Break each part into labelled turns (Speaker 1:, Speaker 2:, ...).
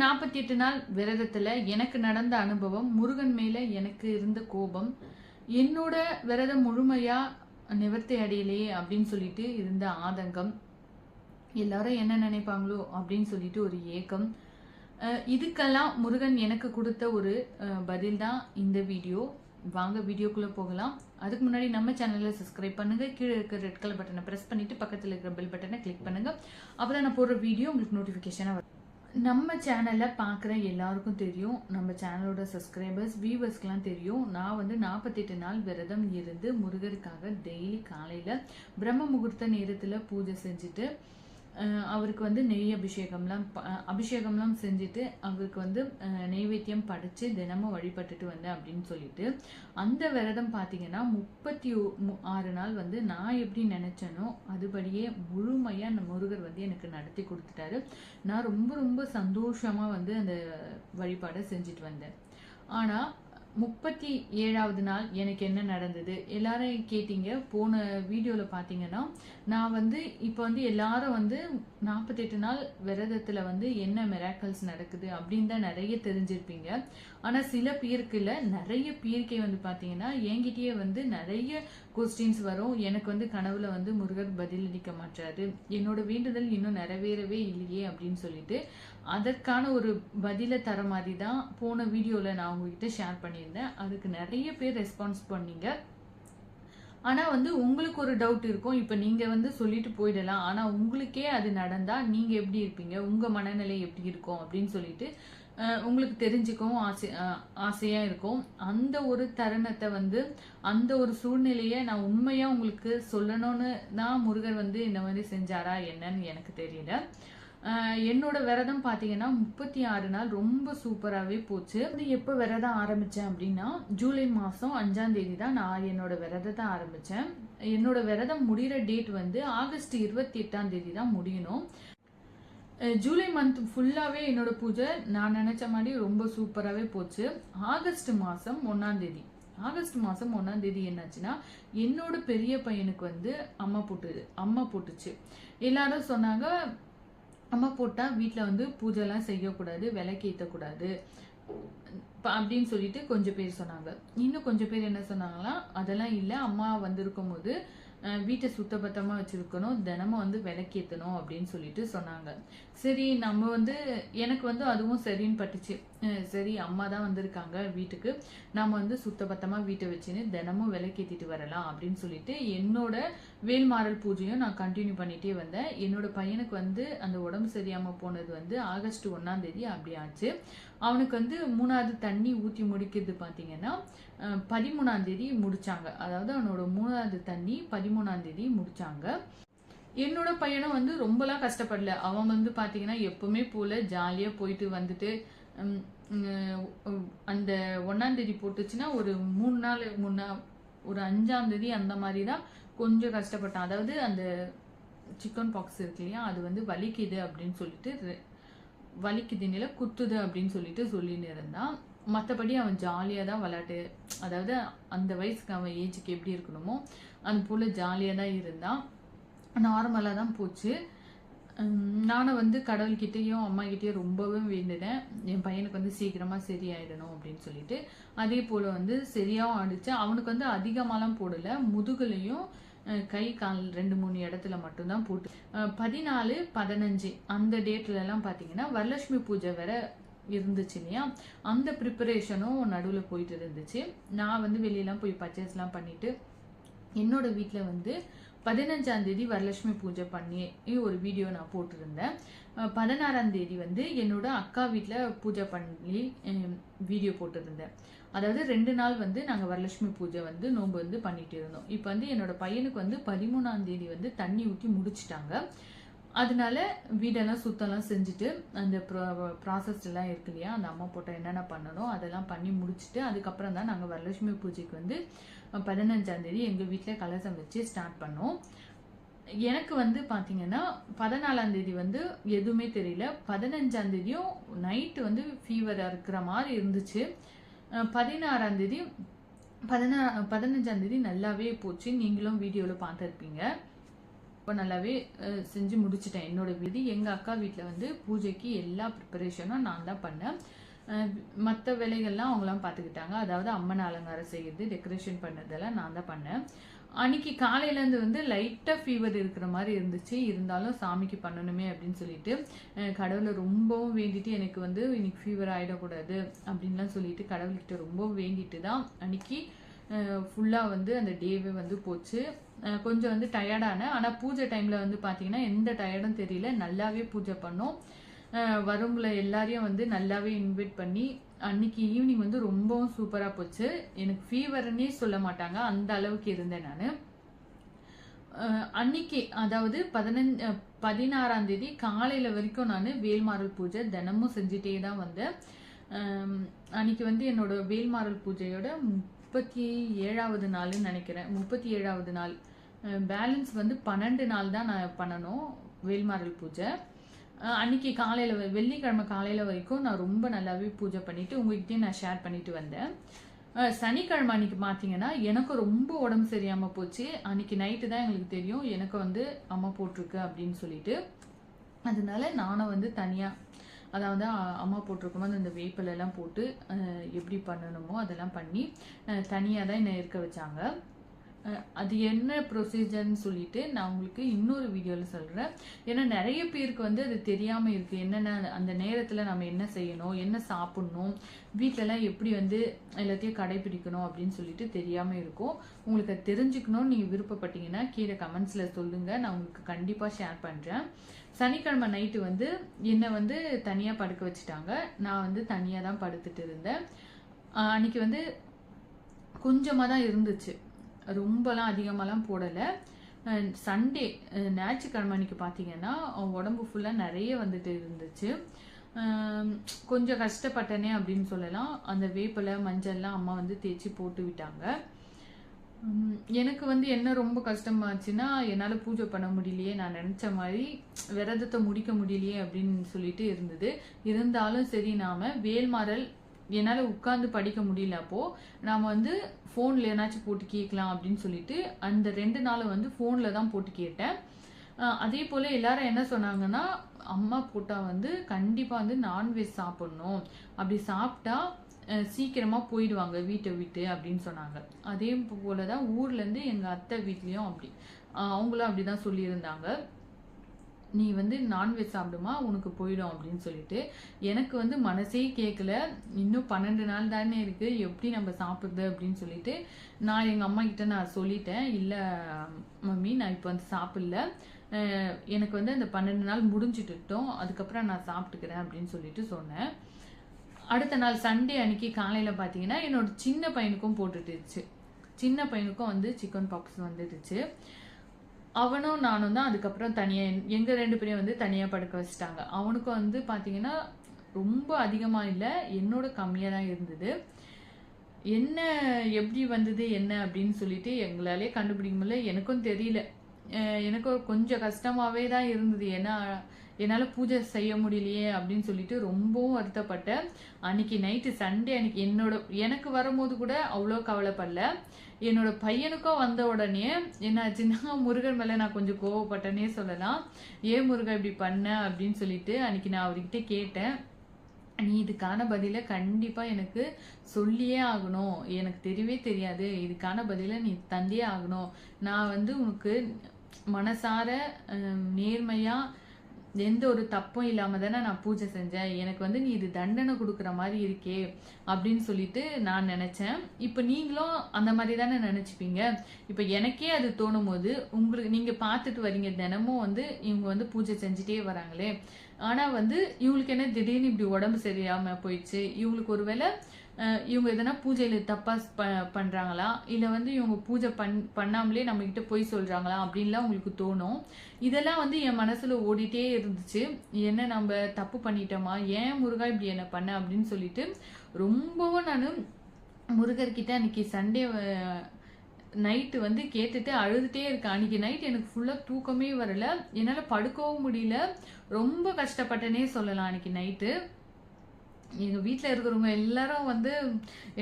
Speaker 1: நாற்பத்தி எட்டு நாள் விரதத்தில் எனக்கு நடந்த அனுபவம் முருகன் மேலே எனக்கு இருந்த கோபம் என்னோட விரதம் முழுமையாக நிவர்த்தி அடையலையே அப்படின்னு சொல்லிட்டு இருந்த ஆதங்கம் எல்லாரும் என்ன நினைப்பாங்களோ அப்படின்னு சொல்லிட்டு ஒரு ஏக்கம். இதுக்கெல்லாம் முருகன் எனக்கு கொடுத்த ஒரு பதில் தான் இந்த வீடியோ. வாங்க வீடியோக்குள்ளே போகலாம். அதுக்கு முன்னாடி நம்ம சேனலில் சப்ஸ்கிரைப் பண்ணுங்க. கீழே இருக்கிற ரெட் கலர் பட்டனை ப்ரெஸ் பண்ணிட்டு பக்கத்தில் இருக்கிற பெல் பட்டனை கிளிக் பண்ணுங்க. அப்பதான் நான் போடுற வீடியோ உங்களுக்கு நோட்டிஃபிகேஷனாக வரும். நம்ம சேனலை பார்க்குற எல்லாருக்கும் தெரியும். நம்ம சேனலோட சப்ஸ்கிரைபர்ஸ் வியூவர்ஸ்க்கெலாம் தெரியும். நான் வந்து நாற்பத்தெட்டு நாள் விரதம் இருந்து முருகருக்காக டெய்லி காலையில் பிரம்ம முகூர்த்த நேரத்தில் பூஜை செஞ்சுட்டு அவருக்கு வந்து நெய் அபிஷேகம்லாம் ப- அபிஷேகம்லாம் செஞ்சுட்டு அவருக்கு வந்து நெய்வேத்தியம் படைச்சு தினமும் வழிபட்டுட்டு வந்தேன் அப்படின்னு சொல்லிட்டு அந்த விரதம் பார்த்தீங்கன்னா முப்பத்தி மு- ஆறு நாள் வந்து நான் எப்படி நினைச்சேனோ அதுபடியே முழுமையா அந்த முருகர் வந்து எனக்கு நடத்தி கொடுத்துட்டாரு. நான் ரொம்ப ரொம்ப சந்தோஷமா வந்து அந்த வழிபாடை செஞ்சுட்டு வந்தேன். ஆனா முப்பத்தி ஏழாவது நாள் எனக்கு என்ன நடந்தது? எல்லாரும் கேட்டீங்க. போன வீடியோவில் பார்த்தீங்கன்னா நான் வந்து இப்போ வந்து எல்லாரும் வந்து நாற்பத்தெட்டு நாள் விரதத்தில் வந்து என்ன மெராக்கல்ஸ் நடக்குது அப்படின்னு தான் நிறைய தெரிஞ்சிருப்பீங்க. ஆனால் சில பேருக்குல நிறைய பேருக்கே வந்து பார்த்தீங்கன்னா என்கிட்டயே வந்து நிறைய கொஸ்டின்ஸ் வரும். எனக்கு வந்து கனவுல வந்து முருகர் பதிலளிக்க மாட்டாரு. என்னோட வேண்டுதல் இன்னும் நிறைவேறவே இல்லையே அப்படின்னு சொல்லிட்டு அதற்கான ஒரு பதிலை தர மாதிரி தான் போன வீடியோவில் நான் உங்ககிட்ட ஷேர் பண்ணியிருந்தேன். அதுக்கு நிறைய பேர் ரெஸ்பான்ஸ் பண்ணீங்க. ஆனால் வந்து உங்களுக்கு ஒரு டவுட் இருக்கும். இப்போ நீங்கள் வந்து சொல்லிட்டு போயிடலாம். ஆனால் உங்களுக்கே அது நடந்தால் நீங்கள் எப்படி இருப்பீங்க? உங்கள் மனநிலை எப்படி இருக்கும் அப்படின்னு சொல்லிட்டு உங்களுக்கு தெரிஞ்சுக்கவும் ஆசை ஆசையாக இருக்கும். அந்த ஒரு தருணத்தை வந்து அந்த ஒரு சூழ்நிலையை நான் உண்மையாக உங்களுக்கு சொல்லணும்னு தான் முருகர் வந்து இந்த மாதிரி செஞ்சாரா என்னன்னு எனக்கு தெரியல. என்னோட விரதம் பார்த்தீங்கன்னா முப்பத்தி ஆறு நாள் ரொம்ப சூப்பராகவே போச்சு. அது எப்போ விரதம் ஆரம்பித்தேன் அப்படின்னா ஜூலை மாதம் அஞ்சாம் தேதி தான் நான் என்னோட விரதத்தை ஆரம்பித்தேன் என்னோட விரதம் முடிகிற டேட் வந்து ஆகஸ்ட் இருபத்தி எட்டாம் தேதி தான் முடியணும். ஜூலை மந்த் ஃபுல்லாகவே என்னோட பூஜை நான் நினச்ச மாதிரி ரொம்ப சூப்பராகவே போச்சு. ஆகஸ்ட் மாதம் ஒன்றாம் தேதி. ஆகஸ்ட் மாதம் ஒன்றாம் தேதி என்னாச்சுன்னா என்னோட பெரிய பையனுக்கு வந்து அம்மா போட்டுது அம்மா போட்டுச்சு. எல்லாரும் சொன்னாங்க அம்மா போட்டால் வீட்டில் வந்து பூஜைலாம் செய்யக்கூடாது விலைக்கு ஏற்றக்கூடாது அப்படின்னு சொல்லிட்டு கொஞ்சம் பேர் சொன்னாங்க. இன்னும் கொஞ்சம் பேர் என்ன சொன்னாங்கன்னா அதெல்லாம் இல்லை. அம்மா வந்திருக்கும் போது வீட்டை சுத்தபத்தமாக வச்சுருக்கணும். தினமும் வந்து விளக்கேற்றணும் அப்படின்னு சொல்லிட்டு சொன்னாங்க. சரி நம்ம வந்து எனக்கு வந்து அதுவும் சரின்னு பட்டுச்சு. சரி அம்மா தான் வந்திருக்காங்க வீட்டுக்கு. நம்ம வந்து சுத்தபத்தமாக வீட்டை வச்சுன்னு தினமும் விளக்கேற்றிட்டு வரலாம் அப்படின்னு சொல்லிட்டு என்னோட வேல்மாறல் பூஜையும் நான் கண்டினியூ பண்ணிட்டே வந்தேன். என்னோட பையனுக்கு வந்து அந்த உடம்பு சரியாமல் போனது வந்து ஆகஸ்ட் ஒன்றாம் தேதி அப்படி ஆச்சு. அவனுக்கு வந்து மூணாவது தண்ணி ஊற்றி முடிக்கிறது பார்த்தீங்கன்னா பதிமூணாம் தேதி முடிச்சாங்க. அதாவது அவனோட மூணாவது தண்ணி பதிமூணாம் தேதி முடிச்சாங்க. என்னோட பையனும் வந்து ரொம்பலாம் கஷ்டப்படல. அவன் வந்து பார்த்தீங்கன்னா எப்பவுமே போல ஜாலியாக போயிட்டு வந்துட்டு அந்த ஒன்றாந்தேதி போட்டுச்சுன்னா ஒரு மூணு நாள் முன்னா ஒரு அஞ்சாம் தேதி அந்த மாதிரி தான் கொஞ்சம் கஷ்டப்பட்டான். அதாவது அந்த சிக்கன் பாக்ஸ் இருக்கு இல்லையா அது வந்து வலிக்குது அப்படின்னு சொல்லிட்டு வலிக்குது வலிக்குதுனில குத்துது அப்படின்னு சொல்லிட்டு சொல்லின்னு இருந்தான். மற்றபடி அவன் ஜாலியாக தான் விளையாட்டு அதாவது அந்த வயசுக்கு அவன் ஏஜுக்கு எப்படி இருக்கணுமோ அது போல் ஜாலியாக தான் இருந்தான். நார்மலாக தான் போச்சு. நானும் வந்து கடவுள்கிட்டேயும் அம்மாக்கிட்டேயும் ரொம்பவே வேண்டினேன். என் பையனுக்கு வந்து சீக்கிரமாக சரியாயிடணும் அப்படின்னு சொல்லிட்டு. அதே போல் வந்து சரியாகவும் அடித்தேன் அவனுக்கு வந்து அதிகமாலாம் போடலை. முதுகுலையும் கை கால் ரெண்டு மூணு இடத்துல மட்டும்தான் போட்டு பதினாலு பதினஞ்சு அந்த டேட்லலாம் பார்த்தீங்கன்னா வரலட்சுமி பூஜை வேற இருந்துச்சு இல்லையா? அந்த ப்ரிப்பரேஷனும் நடுவில் போயிட்டு இருந்துச்சு. நான் வந்து வெளியெல்லாம் போய் பர்ச்சேஸ்லாம் பண்ணிட்டு என்னோட வீட்டில் வந்து பதினஞ்சாம் தேதி வரலட்சுமி பூஜை பண்ணி ஒரு வீடியோ நான் போட்டிருந்தேன். பதினாறாம் தேதி வந்து என்னோட அக்கா வீட்டில் பூஜை பண்ணி வீடியோ போட்டிருந்தேன். அதாவது ரெண்டு நாள் வந்து நாங்கள் வரலட்சுமி பூஜை வந்து நோன்பு வந்து பண்ணிட்டு இருந்தோம். இப்போ வந்து என்னோட பையனுக்கு வந்து பதிமூணாம் தேதி வந்து தண்ணி ஊற்றி முடிச்சிட்டாங்க. அதனால வீடெல்லாம் சுத்தம்லாம் செஞ்சுட்டு அந்த ப்ராசஸ் எல்லாம் இருக்கு இல்லையா அந்த அம்மா போட்ட என்னென்ன பண்ணணும் அதெல்லாம் பண்ணி முடிச்சுட்டு அதுக்கப்புறம் தான் நாங்கள் வரலட்சுமி பூஜைக்கு வந்து பதினஞ்சாந்தேதி எங்கள் வீட்டில் கலசம் வச்சு ஸ்டார்ட் பண்ணோம். எனக்கு வந்து பார்த்தீங்கன்னா பதினாலாம் தேதி வந்து எதுவுமே தெரியல. பதினஞ்சாம் தேதியும் நைட்டு வந்து ஃபீவராக இருக்கிற மாதிரி இருந்துச்சு. பதினாறாந்தேதி பதினாறாம் தேதி பதினா பதினஞ்சாம் தேதி நல்லாவே போச்சு. நீங்களும் வீடியோவில் பார்த்துருப்பீங்க. இப்போ நல்லாவே செஞ்சு முடிச்சிட்டேன். என்னோட விதி எங்கள் அக்கா வீட்டில் வந்து பூஜைக்கு எல்லா ப்ரிப்பரேஷனும் நான் தான் பண்ணேன். மற்ற வேலைகள்லாம் அவங்களாம் பார்த்துக்கிட்டாங்க அதாவது அம்மன் அலங்காரம் செய்யுது டெக்கரேஷன் பண்ணதெல்லாம் நான் தான் பண்ணேன். அன்னைக்கு காலையிலேருந்து வந்து லைட்டாக ஃபீவர் இருக்கிற மாதிரி இருந்துச்சு. இருந்தாலும் சாமிக்கு பண்ணணுமே அப்படின்னு சொல்லிட்டு கடவுளை ரொம்பவும் வேண்டிட்டு எனக்கு வந்து இன்னைக்கு ஃபீவர் ஆகிடக்கூடாது அப்படின்லாம் சொல்லிட்டு கடவுள்கிட்ட ரொம்பவும் வேண்டிட்டு தான் அன்னைக்கு ஃபுல்லாக வந்து அந்த டேவே வந்து போச்சு. கொஞ்சம் வந்து டயர்டானேன் ஆனால் பூஜை டைமில் வந்து பார்த்தீங்கன்னா எந்த டயர்டும் தெரியல. நல்லாவே பூஜை பண்ணோம். வரவங்கள எல்லாரையும் வந்து நல்லாவே இன்வைட் பண்ணி அன்னைக்கு ஈவினிங் வந்து ரொம்பவும் சூப்பராக போச்சு. எனக்கு ஃபீவர்னே சொல்ல மாட்டாங்க. அந்த அளவுக்கு இருந்தேன் நான். அன்னைக்கு அதாவது பதினஞ்சு பதினாறாம் தேதி காலையில் வரைக்கும் நான் வேல்மாறல் பூஜை தினமும் செஞ்சுட்டே தான் வந்தேன். அன்னைக்கு வந்து என்னோட வேல்மாறல் பூஜையோட முப்பத்தி ஏழாவது நாள்னு நினைக்கிறேன். முப்பத்தி ஏழாவது நாள். பேலன்ஸ் வந்து பன்னெண்டு நாள் தான் நான் பண்ணணும் வேல்மாரல் பூஜை. அன்றைக்கி அன்னைக்கு காலையில் வெள்ளிக்கிழமை காலையில் வரைக்கும் நான் ரொம்ப நல்லாவே பூஜை பண்ணிட்டு உங்ககிட்டயும் நான் ஷேர் பண்ணிட்டு வந்தேன். சனிக்கிழமை அன்னைக்கு பார்த்தீங்கன்னா எனக்கு ரொம்ப உடம்பு சரியாமல் போச்சு. அன்னைக்கு நைட்டு தான் எங்களுக்கு தெரியும் எனக்கு வந்து அம்மா போட்டிருக்கு அப்படின்னு சொல்லிட்டு. அதனால நானும் வந்து தனியாக அதாவது அம்மா போட்டிருக்கும் போது அந்த வேப்பிலெல்லாம் போட்டு எப்படி பண்ணணுமோ அதெல்லாம் பண்ணி தனியாக தான் என்னை இருக்க வச்சாங்க. அது என்ன ப்ரொசீஜர்னு சொல்லிட்டு நான் உங்களுக்கு இன்னொரு வீடியோவில் சொல்கிறேன் ஏன்னா நிறைய பேருக்கு வந்து அது தெரியாமல் இருக்குது என்னென்ன அந்த நேரத்தில் நம்ம என்ன செய்யணும் என்ன சாப்பிட்ணும் வீட்டிலலாம் எப்படி வந்து எல்லாத்தையும் கடைபிடிக்கணும் அப்படின்னு சொல்லிட்டு தெரியாமல் இருக்கும். உங்களுக்கு அது தெரிஞ்சுக்கணும்னு நீங்கள் விருப்பப்பட்டீங்கன்னா கீழே கமெண்ட்ஸில் சொல்லுங்கள் நான் உங்களுக்கு கண்டிப்பாக ஷேர் பண்ணுறேன் சனிக்கிழமை நைட்டு வந்து என்னை வந்து தனியாக படுக்க வச்சுட்டாங்க. நான் வந்து தனியாக தான் படுத்துட்டு இருந்தேன். அன்றைக்கி அன்னைக்கு வந்து கொஞ்சமாக தான் இருந்துச்சு. ரொம்பலாம் அதிகமாலாம் போடலை. சண்டே ஞாயிற்றுக்கிழமை அன்னைக்கு பார்த்தீங்கன்னா உடம்பு ஃபுல்லாக நிறைய வந்துட்டு இருந்துச்சு. கொஞ்சம் கஷ்டப்பட்டனே அப்படின்னு சொல்லலாம். அந்த வேப்பிலை மஞ்சள்லாம் அம்மா வந்து தேய்ச்சி போட்டு விட்டாங்க. எனக்கு வந்து என்ன ரொம்ப கஷ்டமாச்சுன்னா என்னால் பூஜை பண்ண முடியலையே நான் நினச்ச மாதிரி விரதத்தை முடிக்க முடியலையே அப்படின்னு சொல்லிட்டு இருந்தது. இருந்தாலும் சரி நாம வேல்மாறல் என்னால் உட்காந்து படிக்க முடியல அப்போ நாம் வந்து ஃபோனில் ஏதாச்சும் போட்டு கேட்கலாம் அப்படின்னு சொல்லிட்டு அந்த ரெண்டு நாளை வந்து ஃபோனில் தான் போட்டு கேட்டேன். அதே போல் எல்லாரும் என்ன சொன்னாங்கன்னா அம்மா போட்டால் வந்து கண்டிப்பாக வந்து நான்வெஜ் சாப்பிடணும். அப்படி சாப்பிட்டா சீக்கிரமாக போயிடுவாங்க வீட்டை விட்டு அப்படின்னு சொன்னாங்க. அதே போல தான் ஊர்லேருந்து எங்கள் அத்தை வீட்லேயும் அப்படி. அவங்களும் அப்படி தான் சொல்லியிருந்தாங்க. நீ வந்து நான்வெஜ் சாப்பிடுமா? உனக்கு போயிடும் அப்படின்னு சொல்லிட்டு எனக்கு வந்து மனசே கேட்கல இன்னும் பன்னெண்டு நாள் தானே இருக்கு. எப்படி நம்ம சாப்பிட்றது அப்படின்னு சொல்லிட்டு நான் எங்கள் அம்மா கிட்ட நான் சொல்லிட்டேன். இல்லை மம்மி நான் இப்போ வந்து சாப்பிடல. எனக்கு வந்து அந்த பன்னெண்டு நாள் முடிஞ்சிட்டுட்டோம். அதுக்கப்புறம் நான் சாப்பிட்டுக்கிறேன் அப்படின்னு சொல்லிட்டு சொன்னேன். அடுத்த நாள் சண்டே அன்னைக்கு காலையில் பார்த்தீங்கன்னா என்னோட சின்ன பையனுக்கும் போட்டுட்டுச்சு. சின்ன பையனுக்கும் வந்து சிக்கன் பாப்ஸ் வந்துடுச்சு. அவனும் நானும் தான் அதுக்கப்புறம் தனியாக எங்கள் ரெண்டு பேரையும் வந்து தனியாக படுக்க வச்சுட்டாங்க. அவனுக்கும் வந்து பார்த்தீங்கன்னா ரொம்ப அதிகமாக இல்லை என்னோட கம்மியாக தான் இருந்தது. என்ன எப்படி வந்தது என்ன அப்படின்னு சொல்லிட்டு எங்களாலே கண்டுபிடிக்க முடியல. எனக்கும் தெரியல. எனக்கு எனக்கும் கொஞ்சம் கஷ்டமாகவே தான் இருந்தது. ஏன்னா என்னால் பூஜை செய்ய முடியலையே அப்படின்னு சொல்லிட்டு ரொம்பவும் வருத்தப்பட்டேன். அன்னைக்கு நைட்டு சண்டே அன்னைக்கு என்னோட எனக்கு வரும்போது கூட அவ்வளோ கவலைப்படல. என்னோட பையனுக்கும் வந்த உடனே என்னாச்சுன்னா முருகன் மேலே நான் கொஞ்சம் கோவப்பட்டேனே சொல்லலாம். ஏன் முருகன் இப்படி பண்ண? அப்படின்னு சொல்லிட்டு அன்னைக்கு நான் அவர்கிட்ட கேட்டேன். நீ இதுக்கான பதிலை கண்டிப்பாக எனக்கு சொல்லியே ஆகணும். எனக்கு தெரியவே தெரியாது. இதுக்கான பதிலை நீ தந்தே ஆகணும். நான் வந்து உனக்கு மனசார நேர்மையாக நேர்மையா எந்த ஒரு தப்பும் இல்லாம தானே நான் பூஜை செஞ்சேன். எனக்கு வந்து நீ இது தண்டனை கொடுக்குற மாதிரி இருக்கே அப்படின்னு சொல்லிட்டு நான் நினைச்சேன். இப்போ நீங்களும் அந்த மாதிரி தானே நினைச்சுப்பீங்க. இப்போ எனக்கே அது தோணும் போது உங்களுக்கு நீங்க பார்த்துட்டு வரீங்க. தினமும் வந்து இவங்க வந்து பூஜை செஞ்சுட்டே வராங்களே. ஆனா வந்து இவங்களுக்கு என்ன திடீர்னு இப்படி உடம்பு சரியாம போயிடுச்சு. இவங்களுக்கு ஒருவேளை இவங்க எதனா பூஜையில தப்பா ப பண்றாங்களா? இல்ல வந்து இவங்க பூஜை பண் பண்ணாமலே நம்ம கிட்ட போய் சொல்றாங்களா? அப்படின்லாம் உங்களுக்கு தோணும். இதெல்லாம் வந்து என் மனசுல ஓடிட்டே இருந்துச்சு. என்ன நம்ம தப்பு பண்ணிட்டோமா? ஏன் முருகா இப்படி என்ன பண்ண? அப்படின்னு சொல்லிட்டு ரொம்பவும் நான் முருகர்கிட்ட அன்னைக்கு சண்டே நைட்டு வந்து கேட்டுட்டு அழுதுட்டே இருக்கேன். அன்னைக்கு நைட் எனக்கு ஃபுல்லாக தூக்கமே வரல. என்னால் படுக்கவும் முடியல. ரொம்ப கஷ்டப்பட்டேனே சொல்லலாம் அன்னைக்கு நைட்டு. எங்கள் வீட்டில் இருக்கிறவங்க எல்லாரும் வந்து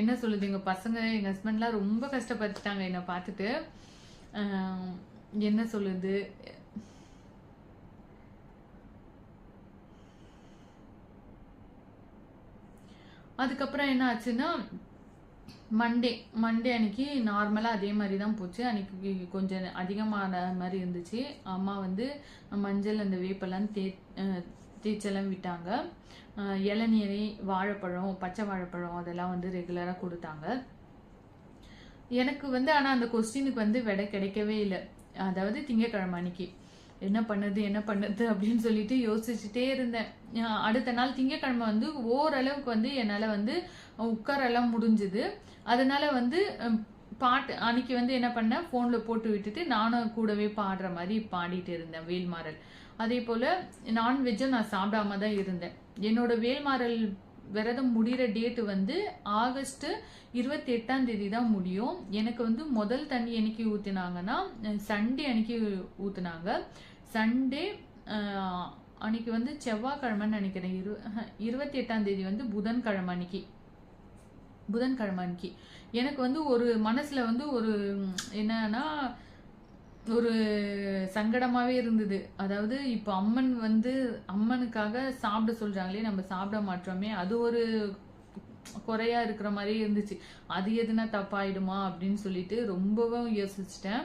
Speaker 1: என்ன சொல்லுது எங்கள் பசங்க எங்கள் ஹஸ்பண்ட்லாம் ரொம்ப கஷ்டப்பட்டுட்டாங்க என்னை பார்த்துட்டு. என்ன சொல்லுது அதுக்கப்புறம் என்ன ஆச்சுன்னா மண்டே மண்டே அன்னைக்கு நார்மலாக அதே மாதிரி தான் போச்சு. அன்னைக்கு கொஞ்சம் அதிகமான மாதிரி இருந்துச்சு. அம்மா வந்து மஞ்சள் அந்த வேப்பெல்லாம் தே டீச்சர்லாம் விட்டாங்க இளநீர் இளநீரை வாழைப்பழம் பச்சை வாழைப்பழம் அதெல்லாம் வந்து ரெகுலராக கொடுத்தாங்க. எனக்கு வந்து ஆனால் அந்த கொஸ்டினுக்கு வந்து விடை கிடைக்கவே இல்லை. அதாவது திங்கக்கிழமை அன்னைக்கு. என்ன பண்ணுது என்ன பண்ணுது அப்படின்னு சொல்லிட்டு யோசிச்சுட்டே இருந்தேன். அடுத்த நாள் திங்கக்கிழமை வந்து ஓரளவுக்கு வந்து என்னால் வந்து உட்காரெல்லாம் முடிஞ்சுது. அதனால வந்து பாட்டு அன்னைக்கு வந்து என்ன பண்ணேன் ஃபோனில் போட்டு விட்டுட்டு நானும் கூடவே பாடுற மாதிரி பாடிட்டு இருந்தேன். வேல்மாறல். அதே போல் நான்வெஜ்ஜும் நான் சாப்பிடாம தான் இருந்தேன். என்னோட வேல்மாறல் விரதம் முடிகிற டேட்டு வந்து ஆகஸ்ட்டு இருபத்தி எட்டாம் தேதி தான் முடியும். எனக்கு வந்து முதல் தண்ணி அன்னைக்கு ஊற்றினாங்கன்னா சண்டே அன்னைக்கு ஊற்றுனாங்க சண்டே அன்னைக்கு வந்து செவ்வாய்க்கிழமைன்னு நினைக்கிறேன். இரு இருபத்தி எட்டாம் தேதி வந்து புதன்கிழமை அன்னைக்கு. புதன்கிழமை அன்னைக்கு. எனக்கு வந்து ஒரு மனசில் வந்து ஒரு என்னன்னா ஒரு சங்கடமாவே இருந்தது. அதாவது இப்போ அம்மன் வந்து அம்மனுக்காக சாப்பிட சொல்றாங்களே நம்ம சாப்பிட மாட்டோமே அது ஒரு குறையா இருக்கிற மாதிரி இருந்துச்சு. அது எதுனா தப்பாயிடுமா அப்படின்னு சொல்லிட்டு ரொம்பவும் யோசிச்சிட்டேன்.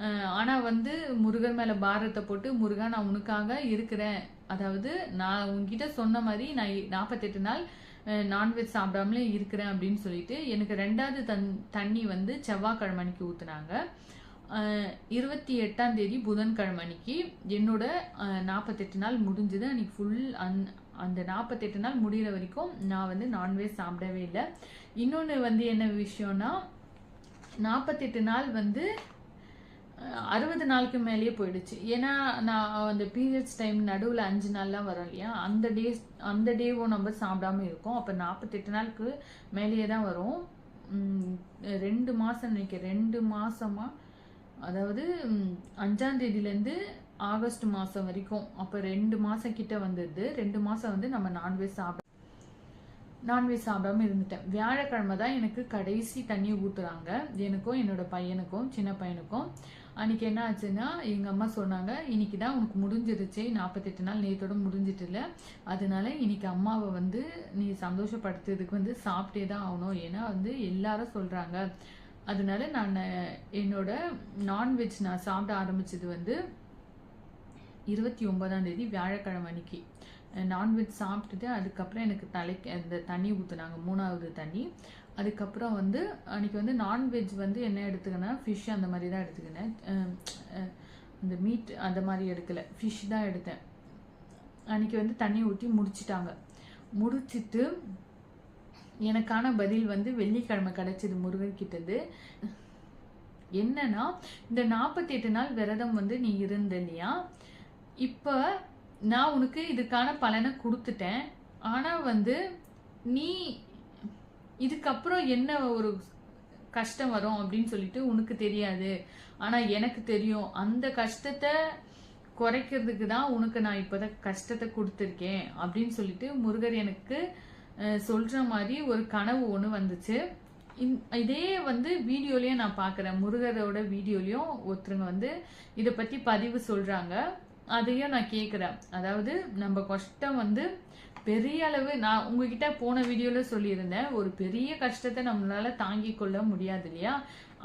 Speaker 1: ஆனால் ஆனா வந்து முருகன் மேல பாரத்தை போட்டு முருகா நான் உனக்காக இருக்கிறேன். அதாவது நான் உன்கிட்ட சொன்ன மாதிரி நான் நாற்பத்தெட்டு நாள் நான்வெஜ் சாப்பிடாமலே இருக்கிறேன். அப்படின்னு சொல்லிட்டு எனக்கு ரெண்டாவது தன் தண்ணி வந்து செவ்வாய்க்கிழமை அன்னைக்கு ஊத்துனாங்க. இருபத்தி எட்டாம் தேதி புதன்கிழமை அன்னைக்கு என்னோட நாற்பத்தெட்டு நாள் முடிஞ்சது. அன்னைக்கு ஃபுல் அந் அந்த நாற்பத்தெட்டு நாள் முடிகிற வரைக்கும் நான் வந்து நான்வெஜ் சாப்பிடவே இல்லை. இன்னொன்று வந்து என்ன விஷயம்னா நாற்பத்தெட்டு நாள் வந்து அறுபது நாளுக்கு மேலேயே போயிடுச்சு. ஏன்னா நான் அந்த பீரியட்ஸ் டைம் நடுவில் அஞ்சு நாள்லாம் வரும் இல்லையா? அந்த டேஸ் அந்த டேவும் நம்ம சாப்பிடாம இருக்கோம். அப்போ நாற்பத்தெட்டு நாளுக்கு மேலேயே தான் வரும். ரெண்டு மாதம் நினைக்கிறேன். ரெண்டு மாதமாக அதாவது அஞ்சாம் தேதியிலேருந்து ஆகஸ்ட் மாதம் வரைக்கும். அப்போ ரெண்டு மாதம் கிட்ட வந்தது ரெண்டு மாதம் வந்து நம்ம நான்வெஜ் சாப்பிட நான்வெஜ் சாப்பிடாம இருந்துட்டேன். வியாழக்கிழமை தான் எனக்கு கடைசி தண்ணி ஊற்றுறாங்க எனக்கும் என்னோட பையனுக்கும் சின்ன பையனுக்கும். அன்னைக்கு என்ன ஆச்சுன்னா எங்கள் அம்மா சொன்னாங்க இன்னைக்கு தான் உனக்கு முடிஞ்சிருச்சு. நாற்பத்தெட்டு நாள் நேற்றோட முடிஞ்சிட்டுல. அதனால இன்னைக்கு அம்மாவை வந்து நீ சந்தோஷப்படுத்துறதுக்கு வந்து சாப்பிட்டே தான் ஆகணும். ஏன்னா வந்து எல்லாரும் சொல்கிறாங்க அதனால நான் என்னோட நான்வெஜ் நான் சாப்பிட ஆரம்பிச்சது வந்து இருபத்தி ஒன்பதாம் தேதி வியாழக்கிழமை அன்னைக்கு. நான்வெஜ் சாப்பிட்டுட்டு அதுக்கப்புறம் எனக்கு தலைக்கு அந்த தண்ணி ஊற்றுனாங்க மூணாவது தண்ணி. அதுக்கப்புறம் வந்து அன்னைக்கு வந்து நான்வெஜ் வந்து என்ன எடுத்துக்கினேன் ஃபிஷ் அந்த மாதிரி தான் எடுத்துக்கினேன். இந்த அந்த மீட் அந்த மாதிரி எடுக்கல. ஃபிஷ் தான் எடுத்தேன். அன்னைக்கு வந்து தண்ணி ஊற்றி முடிச்சிட்டாங்க. முடிச்சிட்டு எனக்கான பதில் வந்து வெள்ளிக்கிழமை கிடைச்சது முருகன் கிட்டது. என்னன்னா இந்த நாற்பத்தி எட்டு நாள் விரதம் வந்து நீ இருந்த இல்லையா? இப்போ நான் உனக்கு இதுக்கான பலனை கொடுத்துட்டேன். ஆனால் வந்து நீ இதுக்கப்புறம் என்ன ஒரு கஷ்டம் வரும் அப்படின்னு சொல்லிட்டு உனக்கு தெரியாது. ஆனால் எனக்கு தெரியும் அந்த கஷ்டத்தை குறைக்கிறதுக்கு தான் உனக்கு நான் இப்போதான் கஷ்டத்தை கொடுத்துருக்கேன் அப்படின்னு சொல்லிட்டு முருகர் எனக்கு சொல்கிற மாதிரி ஒரு கனவு ஒன்று வந்துச்சு. இதே வந்து வீடியோலையும் நான் பார்க்குறேன் முருகரோட வீடியோலையும் ஒருத்தருங்க வந்து இதை பற்றி பதிவு சொல்கிறாங்க அதையும் நான் கேட்குறேன் அதாவது நம்ம கஷ்டம் வந்து பெரிய அளவு நான் உங்ககிட்ட போன வீடியோவில் சொல்லியிருந்தேன். ஒரு பெரிய கஷ்டத்தை நம்மளால் தாங்கி கொள்ள முடியாது இல்லையா?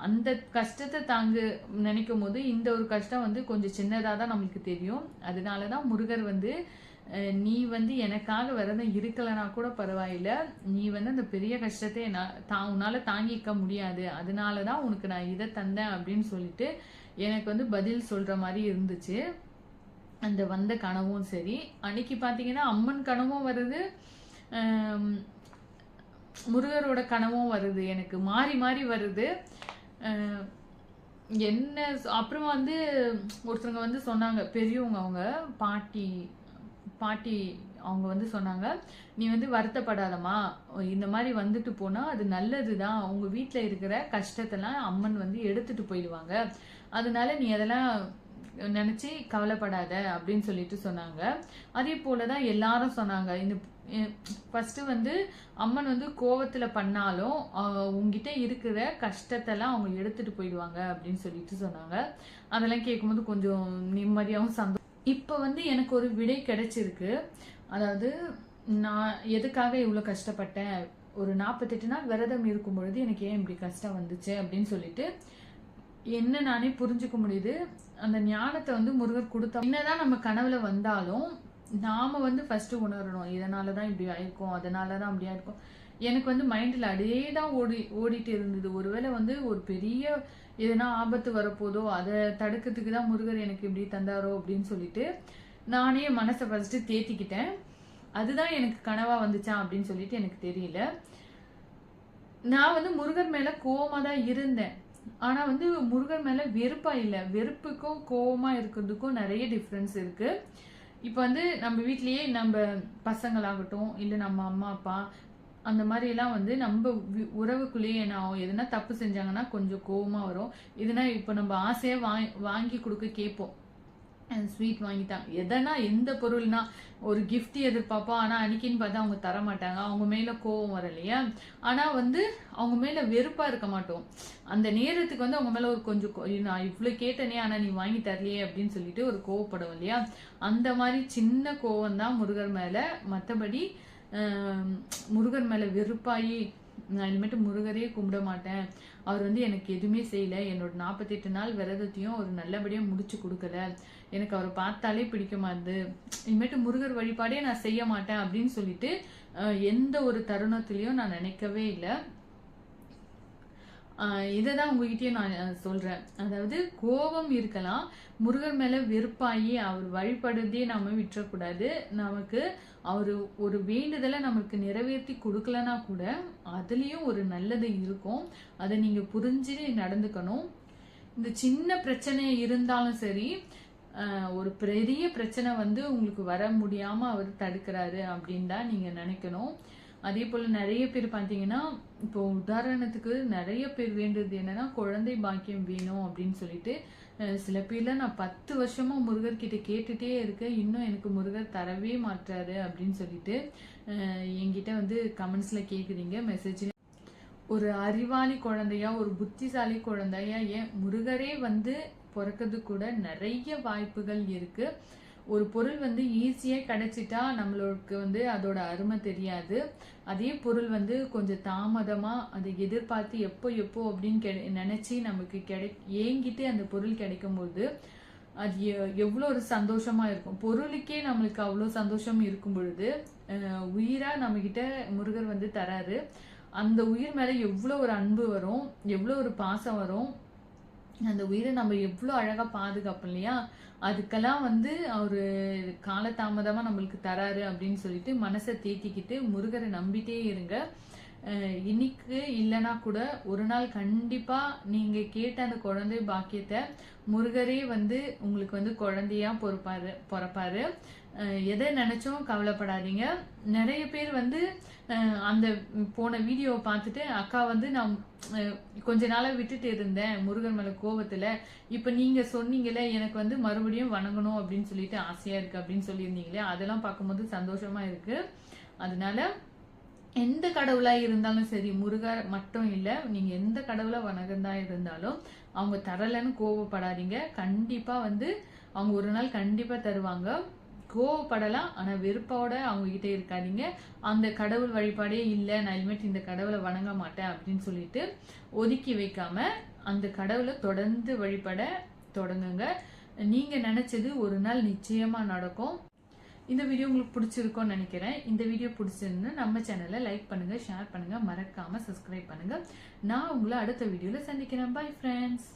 Speaker 1: அந்த கஷ்டத்தை தாங்க நினைக்கும் போது இந்த ஒரு கஷ்டம் வந்து கொஞ்சம் சின்னதாக தான் நம்மளுக்கு தெரியும். அதனால தான் முருகர் வந்து நீ வந்து எனக்காக விரதம் இருக்கலைனா கூட பரவாயில்ல. நீ வந்து அந்த பெரிய கஷ்டத்தை நான் தா உன்னால் தாங்கிக்க முடியாது. அதனால தான் உனக்கு நான் இதை தந்தேன் அப்படின்னு சொல்லிட்டு எனக்கு வந்து பதில் சொல்கிற மாதிரி இருந்துச்சு. அந்த வந்த கனவும் சரி. அன்னைக்கு பார்த்தீங்கன்னா அம்மன் கனவும் வருது. முருகரோட கனவும் வருது எனக்கு. மாறி மாறி வருது. என்ன அப்புறம் வந்து ஒருத்தவங்க வந்து சொன்னாங்க பெரியவங்க அவங்க பாட்டி பாட்டி அவங்க வந்து சொன்னாங்க நீ வந்து வருத்தப்படாதம்மா. இந்த மாதிரி வந்துட்டு போனா அது நல்லது தான் உங்க வீட்டில் இருக்கிற கஷ்டத்தெல்லாம் அம்மன் வந்து எடுத்துட்டு போயிடுவாங்க. அதனால நீ அதெல்லாம் நினச்சி கவலைப்படாத அப்படின்னு சொல்லிட்டு சொன்னாங்க. அதே போலதான் எல்லாரும் சொன்னாங்க. இந்த ஃபர்ஸ்ட் வந்து அம்மன் வந்து கோவத்துல பண்ணாலும் உங்ககிட்ட இருக்கிற கஷ்டத்தெல்லாம் அவங்க எடுத்துட்டு போயிடுவாங்க அப்படின்னு சொல்லிட்டு சொன்னாங்க. அதெல்லாம் கேட்கும்போது கொஞ்சம் நிம்மதியாகவும் சந்தோஷம் இப்போ வந்து எனக்கு ஒரு விடை கிடைச்சிருக்கு. அதாவது நான் எதுக்காக இவ்வளோ கஷ்டப்பட்டேன்? ஒரு நாற்பத்தெட்டு நாள் விரதம் இருக்கும் பொழுது எனக்கு ஏன் இப்படி கஷ்டம் வந்துச்சு? அப்படின்னு சொல்லிட்டு என்ன நானே புரிஞ்சுக்க முடியுது. அந்த ஞானத்தை வந்து முருகர் கொடுத்தா என்னதான் நம்ம கனவுல வந்தாலும் நாம வந்து ஃபர்ஸ்ட் உணரணும். இதனால தான் இப்படி ஆயிருக்கும் அதனால தான் அப்படி ஆயிருக்கும். எனக்கு வந்து மைண்டில் அதே தான் ஓடி ஓடிட்டு இருந்தது. ஒருவேளை வந்து ஒரு பெரிய எதனா ஆபத்து வரப்போதோ அதை தடுக்கிறதுக்கு தான் முருகர் எனக்கு இப்படி தந்தாரோ அப்படின்னு சொல்லிட்டு நானே மனசை ஃபஸ்ட்டு தேத்திக்கிட்டேன். அதுதான் எனக்கு கனவா வந்துச்சா அப்படின்னு சொல்லிட்டு எனக்கு தெரியல. நான் வந்து முருகர் மேல கோவமா தான் இருந்தேன். ஆனா வந்து முருகர் மேல வெறுப்பா இல்லை. வெறுப்புக்கும் கோவமா இருக்கிறதுக்கும் நிறைய டிஃப்ரென்ஸ் இருக்கு. இப்போ வந்து நம்ம வீட்லயே நம்ம பசங்களாகட்டும் இல்லை நம்ம அம்மா அப்பா அந்த மாதிரிலாம் வந்து நம்ம உறவுக்குள்ளேயே என்ன ஆகும்? எதுனா தப்பு செஞ்சாங்கன்னா கொஞ்சம் கோபமாக வரும். இதுனா இப்போ நம்ம ஆசையாக வாங்கி வாங்கி கொடுக்க கேட்போம். ஸ்வீட் வாங்கிட்டாங்க எதனா எந்த பொருள்னா ஒரு கிஃப்ட் எதிர்பார்ப்போம். ஆனால் அன்னைக்குன்னு பார்த்தா அவங்க தர மாட்டாங்க அவங்க மேலே கோவம் வர இல்லையா? ஆனால் வந்து அவங்க மேலே வெறுப்பாக இருக்க மாட்டோம். அந்த நேரத்துக்கு வந்து அவங்க மேலே ஒரு கொஞ்சம் நான் இவ்வளோ கேட்டனே ஆனால் நீ வாங்கி தரலையே அப்படின்னு சொல்லிட்டு ஒரு கோவப்படும் இல்லையா? அந்த மாதிரி சின்ன கோவம் தான் முருகர் மேலே மற்றபடி முருகன் முருகர் மேல வெறுப்பாயி நான் இனிமேட்டு முருகரே கும்பிட மாட்டேன். அவர் வந்து எனக்கு எதுவுமே செய்யல. என்னோட நாற்பத்தெட்டு நாள் விரதத்தையும் அவர் நல்லபடியாக முடிச்சு கொடுக்கல. எனக்கு அவரை பார்த்தாலே பிடிக்க மாட்டுது. இனிமேட்டு முருகர் வழிபாடே நான் செய்ய மாட்டேன் அப்படின்னு சொல்லிட்டு எந்த ஒரு தருணத்துலேயும் நான் நினைக்கவே இல்லை. இதை தான் உங்ககிட்டயே நான் சொல்கிறேன் சொல்றேன். அதாவது கோபம் இருக்கலாம் முருகர் மேல வெறுப்பாகி அவர் வழிபடுறதே நாம விட்டுறக்கூடாது. நமக்கு அவர் ஒரு வேண்டுதலை நமக்கு நிறைவேற்றி கொடுக்கலனா கூட அதுலேயும் ஒரு நல்லது இருக்கும். அதை நீங்க புரிஞ்சு நடந்துக்கணும். இந்த சின்ன பிரச்சனை இருந்தாலும் சரி ஒரு பெரிய பிரச்சனை வந்து உங்களுக்கு வர முடியாம அவர் தடுக்கிறாரு அப்படின்னு தான் நீங்க நினைக்கணும். அதே போல நிறைய பேர் பார்த்தீங்கன்னா இப்போ உதாரணத்துக்கு நிறைய பேர் வேண்டுறது என்னன்னா குழந்தை பாக்கியம் வேணும் அப்படின்னு சொல்லிட்டு சில பேர்லாம் நான் பத்து வருஷமா முருகர் கிட்ட கேட்டுட்டே இருக்கேன். இன்னும் எனக்கு முருகர் தரவே மாட்டாரு அப்படின்னு சொல்லிட்டு என்கிட்ட வந்து கமெண்ட்ஸ்ல கேக்குறீங்க மெசேஜ் ஒரு அறிவாளி குழந்தையா ஒரு புத்திசாலி குழந்தையா ஏன் முருகரே வந்து பிறக்கிறது கூட நிறைய வாய்ப்புகள் இருக்கு. ஒரு பொருள் வந்து ஈஸியாக கிடைச்சிட்டா நம்மளுக்கு வந்து அதோட அருமை தெரியாது. அதே பொருள் வந்து கொஞ்சம் தாமதமாக அதை எதிர்பார்த்து எப்போ எப்போ அப்படின்னு கெ நினச்சி நமக்கு கிடை ஏங்கிட்டு அந்த பொருள் கிடைக்கும்போது அது எவ்வளோ ஒரு சந்தோஷமா இருக்கும். பொருளுக்கே நம்மளுக்கு அவ்வளோ சந்தோஷம் இருக்கும் பொழுது உயிராக உயிரா நம்ம கிட்ட முருகர் வந்து தராரு. அந்த உயிர் மேலே எவ்வளோ ஒரு அன்பு வரும் எவ்வளோ ஒரு பாசம் வரும். அந்த உயிரை நம்ம எவ்வளோ அழகா பாதுகாப்போம் இல்லையா? அதுக்கெல்லாம் வந்து அவர் காலதாமதமாக நம்மளுக்கு தராரு அப்படின்னு சொல்லிட்டு மனசை தேத்திக்கிட்டு முருகரை நம்பிட்டே இருங்க. இன்னைக்கு இல்லைன்னா கூட ஒரு நாள் கண்டிப்பாக நீங்கள் கேட்ட அந்த குழந்தை பாக்கியத்தை முருகரே வந்து உங்களுக்கு வந்து குழந்தையா பொறுப்பாரு பிறப்பாரு. எதை நினச்சும் கவலைப்படாதீங்க. நிறைய பேர் வந்து அந்த போன வீடியோவை பார்த்துட்டு அக்கா வந்து நான் கொஞ்ச நாளாக விட்டுட்டு இருந்தேன் முருகன் மேல கோபத்தில் இப்போ நீங்கள் சொன்னீங்களே எனக்கு வந்து மறுபடியும் வணங்கணும் அப்படின்னு சொல்லிட்டு ஆசையாக இருக்குது அப்படின்னு சொல்லியிருந்தீங்களே. அதெல்லாம் பார்க்கும்போது சந்தோஷமாக இருக்குது அதனால எந்த கடவுளாக இருந்தாலும் சரி முருகர் மட்டும் இல்லை நீங்கள் எந்த கடவுளை வணங்குறதா இருந்தாலும் அவங்க தரலைன்னு கோவப்படாதீங்க. கண்டிப்பாக வந்து அவங்க ஒரு நாள் கண்டிப்பாக தருவாங்க. கோவப்படலாம். ஆனால் வெறுப்போட அவங்க கிட்டே இருக்காதீங்க. அந்த கடவுள் வழிபாடே இல்லை. நான் இனிமேட்டு இந்த கடவுளை வணங்க மாட்டேன் அப்படின்னு சொல்லிட்டு ஒதுக்கி வைக்காம அந்த கடவுளை தொடர்ந்து வழிபட தொடங்குங்க. நீங்க நினைச்சது ஒரு நாள் நிச்சயமா நடக்கும். இந்த வீடியோ உங்களுக்கு பிடிச்சிருக்கும்னு நினைக்கிறேன். இந்த வீடியோ பிடிச்சிருந்து நம்ம சேனலை லைக் பண்ணுங்க ஷேர் பண்ணுங்க. மறக்காம சப்ஸ்கிரைப் பண்ணுங்க. நான் உங்களை அடுத்த வீடியோல சந்திக்கிறேன். Bye friends